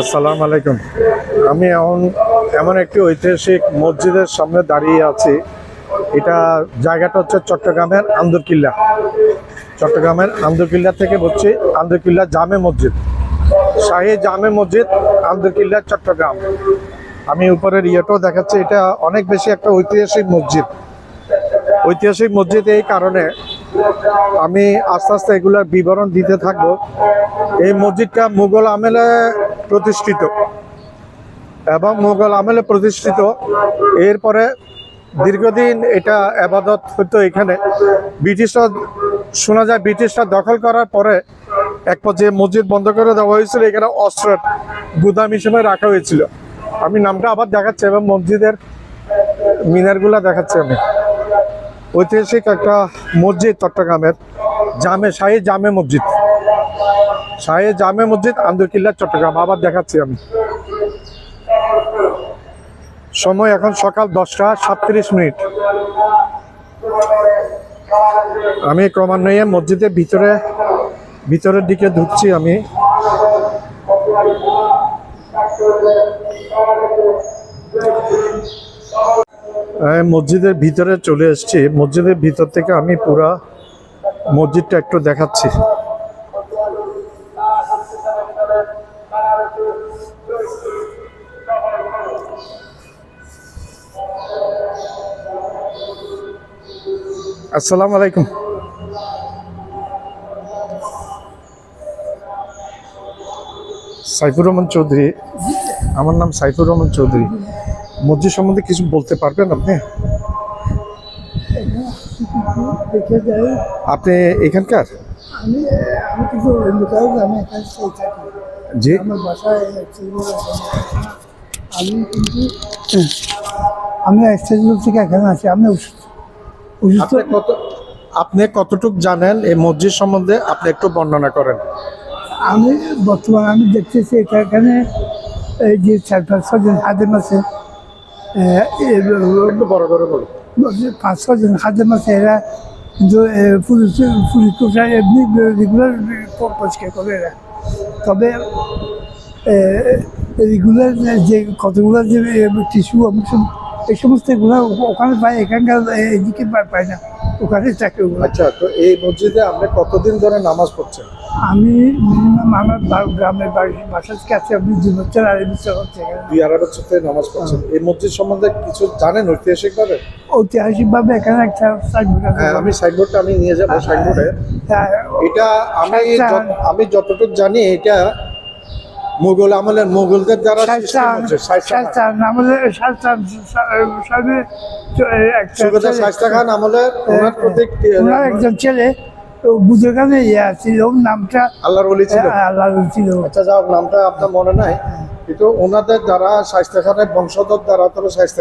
আসসালামু আলাইকুম। আমি এখন এমন একটি ঐতিহাসিক মসজিদের সামনে দাঁড়িয়ে আছি। এটা জায়গাটা হচ্ছে চট্টগ্রামের আন্দরকিল্লা। চট্টগ্রামের আন্দরকিল্লা থেকে বলছি, আন্দরকিল্লা জামে মসজিদ। শাহী জামে মসজিদ, আন্দরকিল্লা, চট্টগ্রাম। আমি উপরের ইয়েটাও দেখাচ্ছি, এটা অনেক বেশি একটা ঐতিহাসিক মসজিদ। ঐতিহাসিক মসজিদ এই কারণে আমি আস্তে আস্তে এগুলোর বিবরণ দিতে থাকব। এই মসজিদটা মুঘল আমলে প্রতিষ্ঠিত। এবং মুঘল আমলে প্রতিষ্ঠিত। এরপরে দীর্ঘদিন এটা আবাদত হতো এখানে। ব্রিটিশরা, শোনা যায় ব্রিটিশরা দখল করার পরে এক পর্যায়ে মসজিদ বন্ধ করে দেওয়া হয়েছিল। এখানে অস্ত্রের গুদাম হিসেবে রাখা হয়েছিল। আমি নামটা আবার দেখাচ্ছি এবং মসজিদের মিনারগুলা দেখাচ্ছি আমি। ঐতিহাসিক একটা মসজিদ চট্টগ্রামের, জামে, শাহী জামে মসজিদ। শাহে জামে মসজিদ, আন্দরকিল্লা, চট্টগ্রাম। আবার দেখাচ্ছি আমি। সময় এখন সকাল দশটা সাতত্রিশ মিনিট। আমি ক্রমান্বয়ে মসজিদের ভিতরে, ভিতরের দিকে ঢুকছি আমি। আমি মসজিদের ভিতরে চলে এসেছি। মসজিদের ভিতর থেকে আমি পুরা মসজিদটা একটু দেখাচ্ছি। আসসালামু আলাইকুম। সাইফুর রহমান চৌধুরী আমার নাম সাইফুর রহমান চৌধুরী। মসজিদ সম্বন্ধে কিছু বলতে পারবেন আপনি? আপনি এখানকার? জি। আমি আমি থেকে এখানে আছি আমি অসুস্থ অসুস্থ কত আপনি কতটুক জানেন এই মসজিদ সম্বন্ধে আপনি একটু বর্ণনা করেন। আমি বর্তমানে আমি দেখতেছি এটা এখানে এই যে চার পাঁচ ছজন হাজার মাসে একটু বড় করে বলুন। পাঁচ ছজন হাজার মাসে এরা কিন্তু পুলিশ পুলিশ এমনি রেগুলার পরিষ্কার করে এরা। তবে রেগুলার যে কতগুলো যে টিস্যু এই সমস্ত এগুলো ওখানে পায় এখানকার এদিকে পায় না। ওখানে চাকরি আচ্ছা তো এই মসজিদে আপনি কতদিন ধরে নামাজ পড়ছেন? আমি মিনিমাম আমার গ্রামের বাড়ি বাসার কাছে আমি দু বছর আড়াই বছর হচ্ছে দুই আড়াই বছর থেকে নামাজ পড়ছেন। এই মসজিদ সম্বন্ধে কিছু জানেন ঐতিহাসিক ভাবে ঐতিহাসিকভাবে এখানে একটা সাইনবোর্ড আছে। হ্যাঁ আমি সাইনবোর্ডটা আমি নিয়ে যাব সাইনবোর্ডে হ্যাঁ, এটা আমি আমি যতটুকু জানি এটা মুঘল আমলের মুঘলদের দ্বারা হচ্ছে খান। আমলের একজন ছেলে। বুঝের কাছে ইয়ে ছিল ওর নামটা আল্লাহর ছিল। ছিল। আচ্ছা যাও নামটা আপনার মনে নাই। কিন্তু ওনাদের দ্বারা শায়েস্তা খানের বংশধর দ্বারা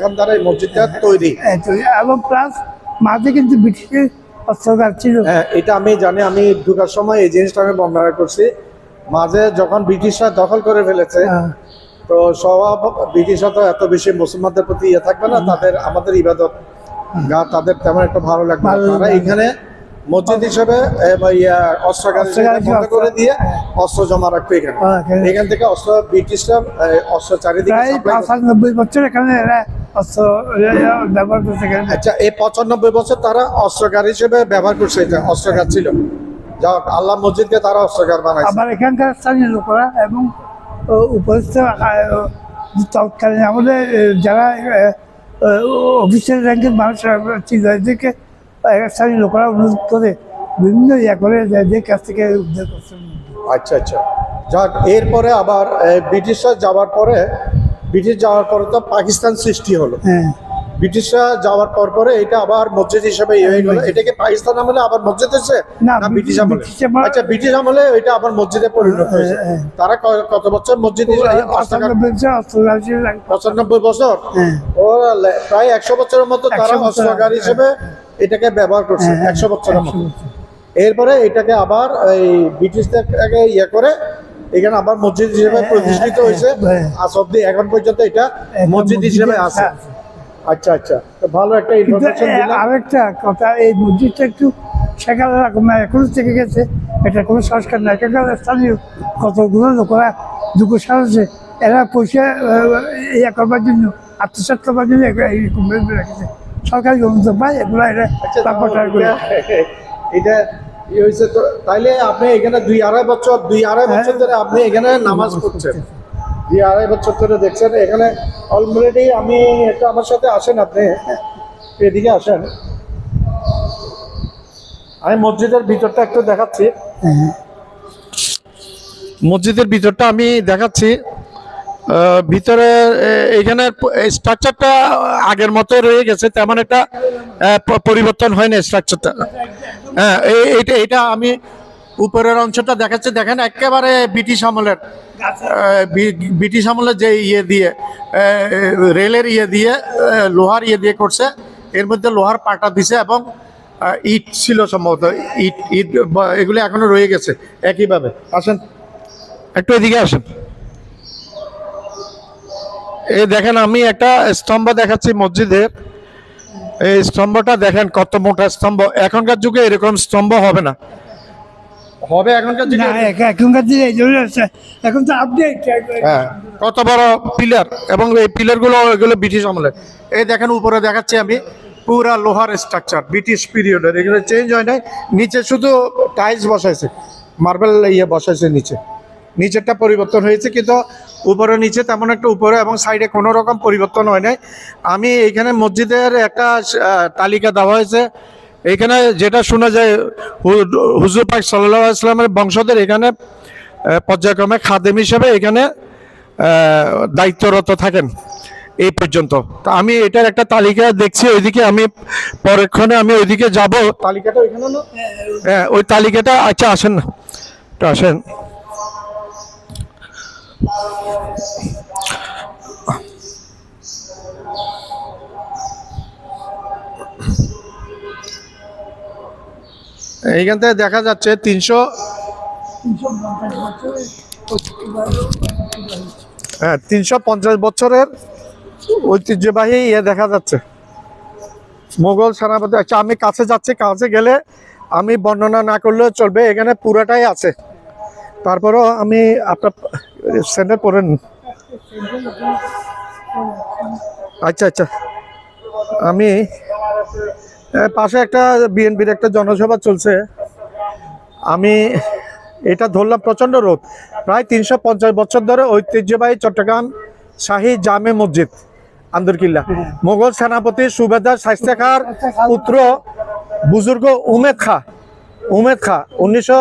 খান দ্বারা এই মসজিদটা তৈরি। এবং প্লাস মাঝে কিন্তু ব্রিটিশের অস্ত্রকার ছিল। হ্যাঁ এটা আমি জানি আমি ঢুকার সময় এই জিনিসটা আমি বর্ণনা করছি। মাঝে যখন ব্রিটিশরা দখল করে ফেলেছে হ্যাঁ, তো সব ব্রিটিশরা তো এত বেশি মুসলমানদের প্রতি ইয়ে থাকবে না তাদের আমাদের ইবাদত গা তাদের তেমন একটা ভালো লাগবে। তারা এখানে মসজিদ হিসেবে ইয়া, বন্ধ করে অস্ত্র- দিয়ে অস্ত্র জমা রাখবে এখানে। হ্যাঁ, এখান। থেকে অস্ত্র ব্রিটিশরা অস্ত্র চারিদিকে করছে। বছর এখানে অস্ত্র ব্যবহার করতে আচ্ছা এই পঁচানব্বই বছর তারা অস্ত্রগার হিসেবে ব্যবহার করছে এটা অস্ত্রগার ছিল। যা হোক, আল্লাহ মসজিদকে তারা অস্ত্রগার বানাইছে। আবার এখানকার স্থানীয় লোকেরা এবং উপস্থিত তৎকালীন আমাদের যারা অফিসিয়াল র্যাঙ্কের মানুষরা ছিল এদেরকে স্থানীয় লোকেরা অনুরোধ করে বিভিন্ন ইয়ে করে এদের কাছ থেকে উদ্ধার করছেন আচ্ছা আচ্ছা। যাক এরপরে আবার ব্রিটিশরা যাওয়ার পরে ব্রিটিশ যাওয়ার পরে তো পাকিস্তান সৃষ্টি হলো। হ্যাঁ। ব্রিটিশরা যাওয়ার পর পরে এটা আবার মসজিদ হিসেবে ইয়ে হয়ে গেল এটাকে পাকিস্তান আমলে আবার মসজিদ হয়েছে না, ব্রিটিশ আমলে আচ্ছা ব্রিটিশ আমলে এটা আবার মসজিদে পরিণত হয়েছে হ্যাঁ, হ্যাঁ। তারা কত বছর মসজিদ পঁচানব্বই বছর হ্যাঁ। লে- প্রায় একশো বছরের মতো তারা 100 বছর, অস্ত্রাগার হিসেবে এটাকে ব্যবহার করছে একশো বছরের মতো। এরপরে এটাকে আবার এই ব্রিটিশদেরকে ইয়ে করে এখানে আবার মসজিদ হিসেবে প্রতিষ্ঠিত হ্যাঁ, হয়েছে হ্যাঁ। আজ অব্দি এখন পর্যন্ত এটা মসজিদ হিসেবে আছে। আচ্ছা আচ্ছা। তো ভালো একটা ইনফরমেশন এ- আরেকটা কথা এই মসজিদটা একটু সেখানে রকম এখনও থেকে গেছে। এটা কোনো সংস্কার না এখানকার স্থানীয় কতগুলো লোকেরা দুঃখ সাহসে এরা পয়সা ইয়ে করবার জন্য আত্মসাত করবার জন্য ভাবে রেখেছে। সরকারি অনুমোদন পায় এগুলো বাপটার করে এটা ই হয়েছে তো তাইলে আপনি এখানে দুই আড়াই বছর দুই আড়াই বছর ধরে আপনি এখানে নামাজ পড়ছেন। দুই আড়াই বছর ধরে দেখছেন, এখানে অলরেডি আমি একটু আমার সাথে আসেন আপনি, এদিকে আসেন। আমি মসজিদের ভিতরটা একটু দেখাচ্ছি। মসজিদের ভিতরটা আমি দেখাচ্ছি। ভিতরে এখানে স্ট্রাকচারটা আগের মতো রয়ে গেছে, তেমন একটা পরিবর্তন হয় না স্ট্রাকচারটা হ্যাঁ এই- এইটা এটা আমি উপরের অংশটা দেখাচ্ছে, দেখেন একেবারে ব্রিটিশ আমলের ব্রিটিশ আমলের যে ইয়ে দিয়ে রেলের ইয়ে দিয়ে লোহার ইয়ে দিয়ে করছে, এর মধ্যে লোহার পাটা দিছে এবং ইট ছিল সম্ভবত, ইট ইট এগুলো এখনও রয়ে গেছে, একইভাবে। আসেন। একটু এদিকে আসেন। এই দেখেন, আমি একটা স্তম্ভ দেখাচ্ছি মসজিদের। এই স্তম্ভটা দেখেন কত মোটা স্তম্ভ। এখনকার যুগে এরকম স্তম্ভ হবে না। হবে এখনকার যুগে না এখনকার দিনে এই জন্য এখন তো আপডেট হ্যাঁ কত বড় পিলার এবং এই পিলারগুলো এগুলো ব্রিটিশ আমলের এই দেখেন উপরে দেখাচ্ছি আমি পুরা লোহার স্ট্রাকচার ব্রিটিশ পিরিয়ডের এগুলো চেঞ্জ হয় নাই। নিচে শুধু টাইলস বসাইছে মার্বেল ইয়ে বসাইছে নিচে। নিচেরটা পরিবর্তন হয়েছে কিন্তু উপরে নিচে তেমন একটা উপরে এবং সাইডে কোনো রকম পরিবর্তন হয় নাই। আমি এইখানে মসজিদের একটা তালিকা দেওয়া হয়েছে। এখানে যেটা শোনা যায় হু- হুজুর পাক সাল্লাহ আসলামের বংশধর এখানে পর্যায়ক্রমে খাদেম হিসেবে এখানে দায়িত্বরত থাকেন এই পর্যন্ত। তা আমি এটার একটা তালিকা দেখছি ওইদিকে আমি পরক্ষণে আমি ওইদিকে যাব। তালিকাটা ওইখানে হ্যাঁ ওই তালিকাটা আচ্ছা আসেন না। আসেন। এইখান থেকে দেখা যাচ্ছে তিনশো হ্যাঁ তিনশো পঞ্চাশ বছরের ঐতিহ্যবাহী ইয়ে দেখা যাচ্ছে। মোগল সেনাপতি আচ্ছা আমি কাছে যাচ্ছি, কাছে গেলে আমি বর্ণনা না করলেও চলবে, এখানে পুরাটাই আছে। তারপরেও আমি আপনার সেন্টার পড়েন আচ্ছা আচ্ছা। আমি পাশে একটা বিএনপির একটা জনসভা চলছে। আমি এটা ধরলাম প্রচণ্ড রোদ। প্রায় তিনশো পঞ্চাশ বছর ধরে ঐতিহ্যবাহী চট্টগ্রাম শাহী জামে মসজিদ, আন্দরকিল্লা। মোগল সেনাপতি সুবেদার শাইস্তা খার পুত্র বুজুর্গ উমেদ খা উমেদ খা উনিশশো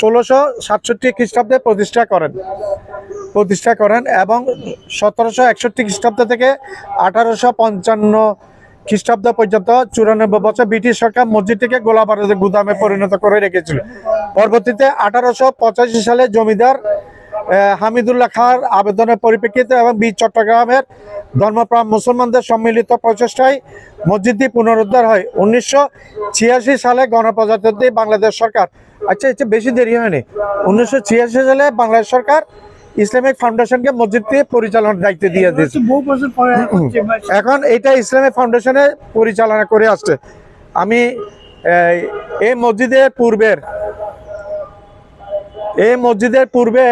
ষোলোশো সাতষট্টি খ্রিস্টাব্দে প্রতিষ্ঠা করেন। প্রতিষ্ঠা করেন এবং সতেরোশো একষট্টি খ্রিস্টাব্দ থেকে আঠারোশো পঞ্চান্ন খ্রিস্টাব্দ পর্যন্ত চুরানব্বই বছর ব্রিটিশ সরকার মসজিদটিকে গোলা বারুদের গুদামে পরিণত করে রেখেছিল। পরবর্তীতে আঠারোশো পঁচাশি সালে জমিদার হামিদুল্লাহ খাঁর আবেদনের পরিপ্রেক্ষিতে এবং বীর চট্টগ্রামের ধর্মপ্রাণ মুসলমানদের সম্মিলিত প্রচেষ্টায় মসজিদটি পুনরুদ্ধার হয়। উনিশশো ছিয়াশি সালে গণপ্রজাতন্ত্রী বাংলাদেশ সরকার আচ্ছা এটা বেশি দেরি হয়নি। উনিশশো ছিয়াশি সালে বাংলাদেশ সরকার ইসলামিক ফাউন্ডেশনকে মসজিদটি পরিচালনার দায়িত্ব দিয়ে দিয়েছে। এখন এটা ইসলামিক ফাউন্ডেশনে পরিচালনা করে আসছে। আমি এই, মসজিদের পূর্বের এই মসজিদের পূর্বে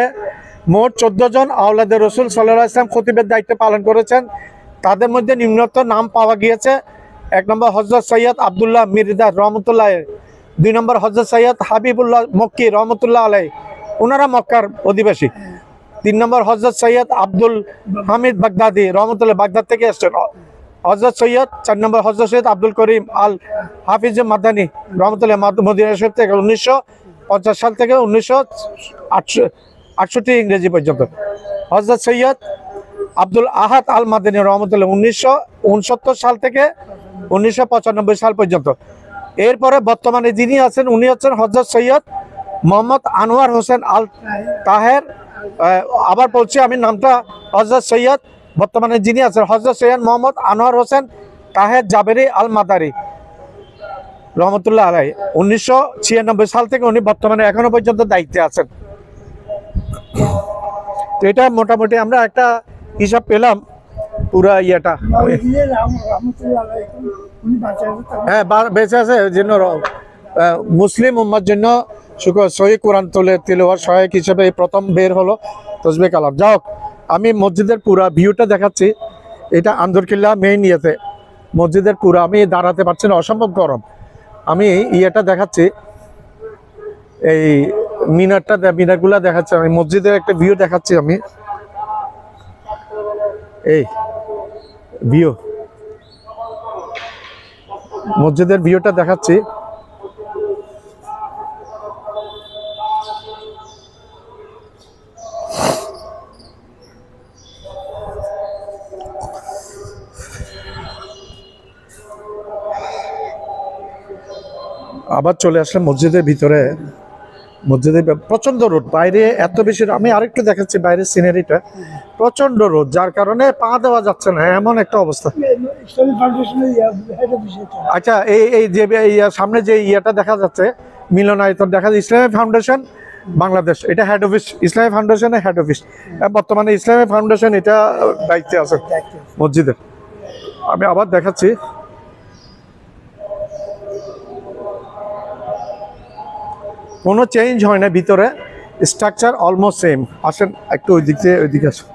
মোট চোদ্দ জন আওলাদের রসুল সাল্লাহ ইসলাম খতিবের দায়িত্ব পালন করেছেন। তাদের মধ্যে নিম্নোক্ত নাম পাওয়া গিয়েছে। এক নম্বর হজরত সৈয়দ আবদুল্লাহ মির্জা রহমতুল্লাহ দুই নম্বর হজরত সৈয়দ হাবিবুল্লাহ মক্কি রহমতুল্লাহ আলাই ওনারা মক্কার অধিবাসী। তিন নম্বর হজরত সৈয়দ আব্দুল হামিদ বাগদাদি, রহমতুল্লাহ বাগদাদ থেকে এসছেন। হজরত সৈয়দ, চার নম্বর হজরত সৈয়দ আব্দুল করিম আল হাফিজ মাদানী, রহমতুল্লাহ মাদ- মদিনা শরীফ থেকে উনিশশো পঞ্চাশ সাল থেকে উনিশশো আটষট্টি ইংরেজি পর্যন্ত। হজরত সৈয়দ আব্দুল আহাদ আল মাদানী, রহমতুল্লাহ উনিশশো উনসত্তর সাল থেকে উনিশশো পঁচানব্বই সাল পর্যন্ত। এরপরে বর্তমানে যিনি আছেন, উনি হচ্ছেন হজরত সৈয়দ মোহাম্মদ আনোয়ার হোসেন আল তাহের আবার বলছি, আমি নামটা হজরত সৈয়দ, বর্তমানে যিনি আছেন, হজরত সৈয়দ মোহাম্মদ আনোয়ার হোসেন তাহের জাবেরি আল মাদারি রহমতুল্লাহ আলাই উনিশশো ছিয়ানব্বই সাল থেকে উনি বর্তমানে এখনও পর্যন্ত দায়িত্বে আছেন। তো এটা মোটামুটি আমরা একটা হিসাব পেলাম, পুরা ইয়েটা। হ্যাঁ বেঁচে আছে জন্য মুসলিম উম্মার জন্য সহি কোরআন তোলে তিলওয়ার সহায়ক হিসেবে এই প্রথম বের হলো তসবে কালাম। যাও আমি মসজিদের পুরা ভিউটা দেখাচ্ছি। এটা আন্দরকিল্লা মেইন ইয়েতে। মসজিদের পুরা, আমি দাঁড়াতে পারছি না, অসম্ভব গরম। আমি ইয়েটা দেখাচ্ছি। এই মিনারটা মিনারগুলা দেখাচ্ছি আমি। মসজিদের একটা ভিউ দেখাচ্ছি আমি। এই ভিউ মসজিদের ভিউটা দেখাচ্ছি। আবার চলে আসলাম মসজিদের ভিতরে। মসজিদে প্রচণ্ড রোদ। বাইরে এত বেশি আমি আরেকটু দেখাচ্ছি বাইরের সিনারিটা। প্রচণ্ড রোদ, যার কারণে পা দেওয়া যাচ্ছে না। এমন একটা অবস্থা। আচ্ছা এই এই যে সামনে যে ইয়েটা দেখা যাচ্ছে মিলনায়তন দেখা যাচ্ছে, ইসলামী ফাউন্ডেশন, বাংলাদেশ। এটা হেড অফিস ইসলামী ফাউন্ডেশনের হেড অফিস বর্তমানে ইসলামী ফাউন্ডেশন এটা দায়িত্বে আছে মসজিদের। আমি আবার দেখাচ্ছি। কোনো চেঞ্জ হয় না ভিতরে স্ট্রাকচার অলমোস্ট সেম আসেন, একটু ওই দিক থেকে ওই দিকে আসুন।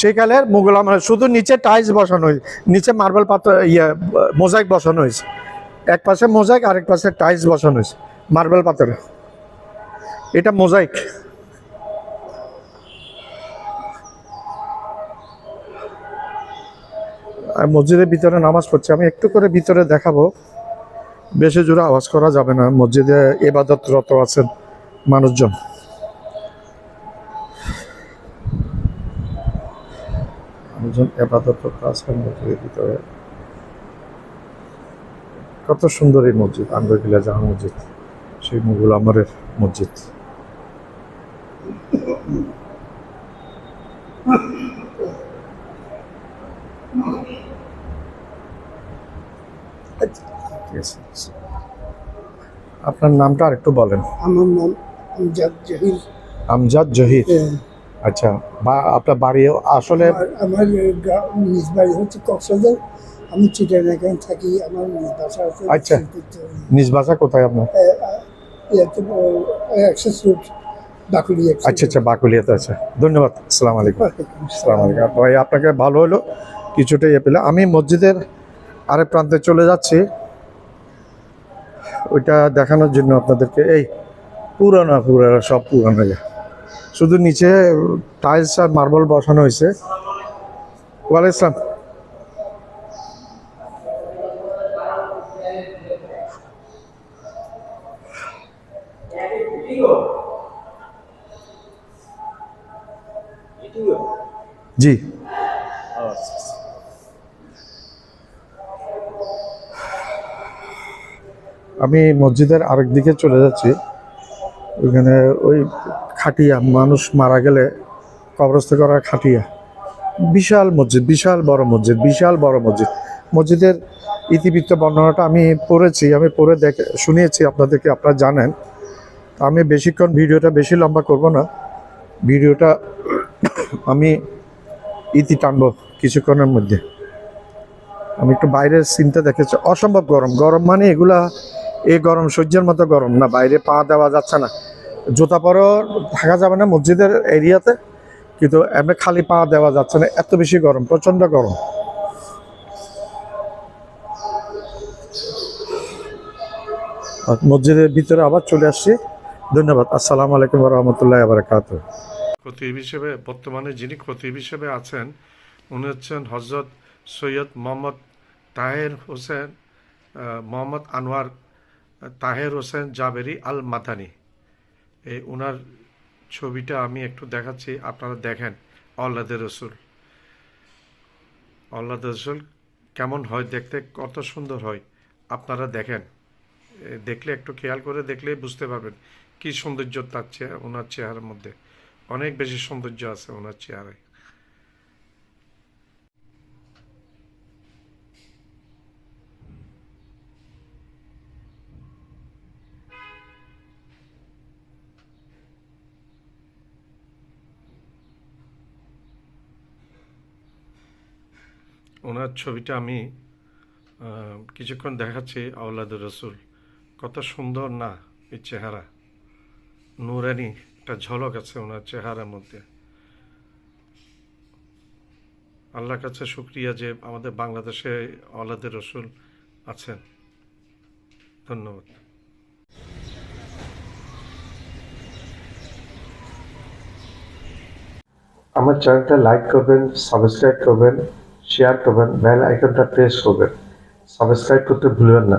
সেকালের মুঘল আমলের শুধু নিচে টাইলস বসানো হয়েছে, নিচে মার্বেল পাথর ইয়ে মোজাইক বসানো হয়েছে। এক পাশে মোজাইক আরেক পাশে টাইলস বসানো হয়েছে মার্বেল পাথরে। এটা মোজাইক মসজিদের ভিতরে নামাজ পড়ছে, আমি একটু করে ভিতরে দেখাবো। বেশি জোরে আওয়াজ করা যাবে না। মসজিদে এবাদতরত আছেন মানুষজন। মানুষজন মসজিদের ভিতরে। কত সুন্দর এই মসজিদ আন্দরকিলা জাহা মসজিদ, সেই মুগুল আমরের মসজিদ। আপনার নামটা আরেকটু বলেন। আমার নাম আমজাদ জহির। আমজাদ জহির। আচ্ছা বা আপনার বাড়ি আসলে? আমার নিজ বাড়ি হচ্ছে কক্সবাজার। আমি চিটাগাং থাকি আমার নিজ বাসা আছে আচ্ছা। নিজ বাসা কোথায় আপনার? আচ্ছা আচ্ছা বাকুলিয়াতে আছে। ধন্যবাদ আসসালামু আলাইকুম। আসসালামু। আলাইকুম। ভাই আপনাকে ভালো হলো কিছুটা ইয়ে পেলে আমি মসজিদের আরেক প্রান্তে চলে যাচ্ছি। ওইটা দেখানোর জন্য আপনাদেরকে, এই পুরানো পুরানো, সব পুরানো ইয়ে। শুধু নিচে টাইলস আর মার্বেল বসানো হয়েছে। ইসলাম জি। আমি মসজিদের আরেক দিকে চলে যাচ্ছি। ওইখানে ওই খাটিয়া, মানুষ মারা গেলে কবরস্থ করার খাটিয়া। বিশাল মসজিদ, বিশাল বড় মসজিদ, বিশাল বড় মসজিদ। মসজিদের ইতিবৃত্ত বর্ণনাটা আমি পড়েছি, আমি পড়ে দেখে, শুনিয়েছি, আপনাদেরকে আপনারা জানেন। আমি বেশিক্ষণ ভিডিওটা বেশি লম্বা করব না। ভিডিওটা আমি ইতি টানবো কিছুক্ষণের মধ্যে। আমি একটু বাইরের সিনটা দেখেছি। অসম্ভব গরম। গরম মানে এগুলা এই গরম সহ্যের মতো গরম। না, বাইরে পা দেওয়া যাচ্ছে না। জুতা পরেও থাকা যাবে না মসজিদের এরিয়াতে, কিন্তু এমনি খালি পা দেওয়া যাচ্ছে না। এত বেশি গরম প্রচণ্ড গরম। মসজিদের ভিতরে আবার চলে আসছি। ধন্যবাদ। আসসালামু আলাইকুম রহমতুল্লাহ বারকাত খতিব হিসেবে, বর্তমানে যিনি খতিব হিসেবে আছেন, উনি হচ্ছেন হজরত সৈয়দ মোহাম্মদ তাহের হোসেন মোহাম্মদ আনোয়ার তাহের হোসেন জাবেরি আল মাদানি এই ওনার ছবিটা আমি একটু দেখাচ্ছি, আপনারা দেখেন আল্লাদের রসুল। আল্লাদের রসুল কেমন হয় দেখতে, কত সুন্দর হয়, আপনারা দেখেন। দেখলে একটু খেয়াল করে দেখলে বুঝতে পারবেন কি সৌন্দর্য তার চেহারা ওনার চেহারার মধ্যে। অনেক বেশি সৌন্দর্য আছে ওনার চেহারায়। ওনার ছবিটা আমি কিছুক্ষণ দেখাচ্ছি আওলাদুর রসুল। কত সুন্দর না এই চেহারা। নুরানি, একটা ঝলক আছে ওনার চেহারার মধ্যে। আল্লাহর কাছে শুক্রিয়া যে আমাদের বাংলাদেশে আলাদের রসুল আছেন। ধন্যবাদ। আমার চ্যানেলটা লাইক করবেন সাবস্ক্রাইব করবেন। শেয়ার করবেন বেল আইকনটা প্রেস করবেন। সাবস্ক্রাইব করতে ভুলবেন না।